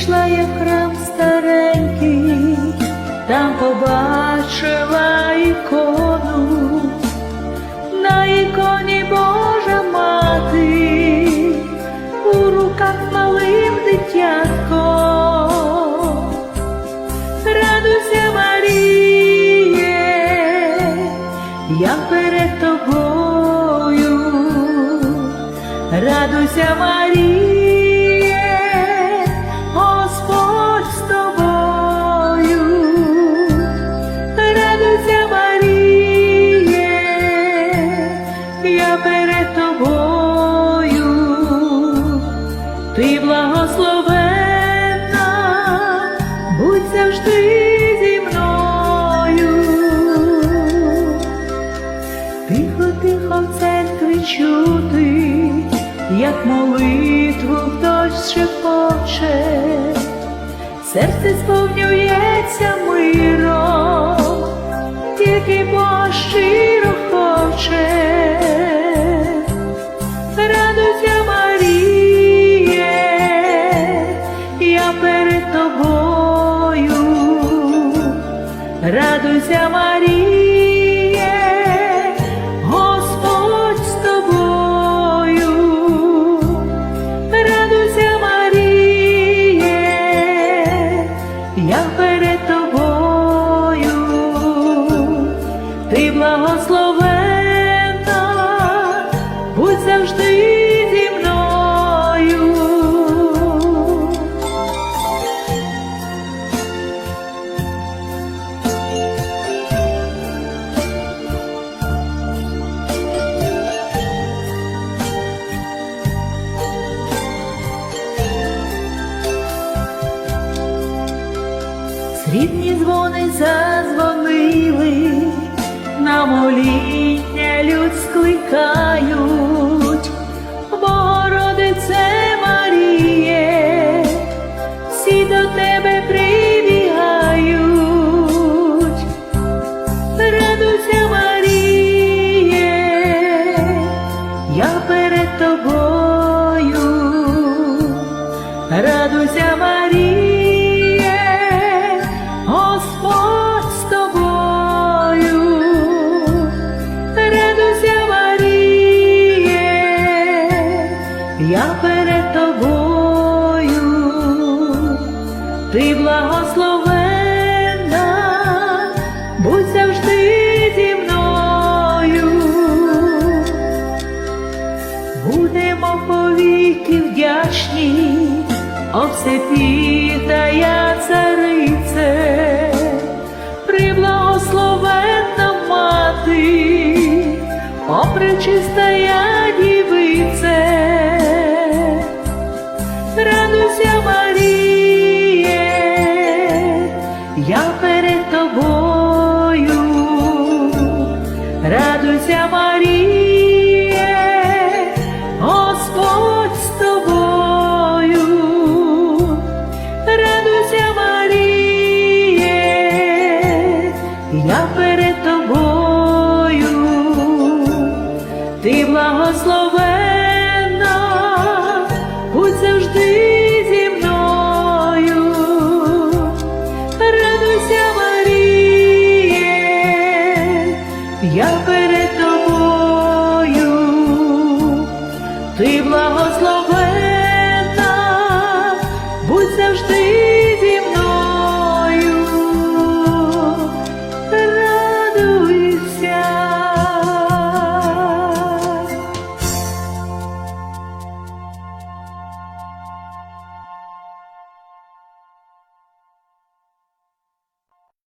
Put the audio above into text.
Прийшла я в храм старенький, там побачила ікону, на іконі Божа мати, у руках малим дитятком. Радуйся, Маріє, я перед тобою, радуйся, Маріє, шепоче, серце сповнюється миром, тільки Бог щиро хоче. Радуйся, Маріє, я перед тобою, радуйся, Маріє, Срібні дзвони зазвонили, на моління люд скликають, Богородице Маріє, всі до тебе прибігають, радуйся, Маріє, я перед тобою, радуйся, ти благословенна, будь завжди зі мною. Будемо повіки вдячні, о перед тобою, радуйся, Маріє,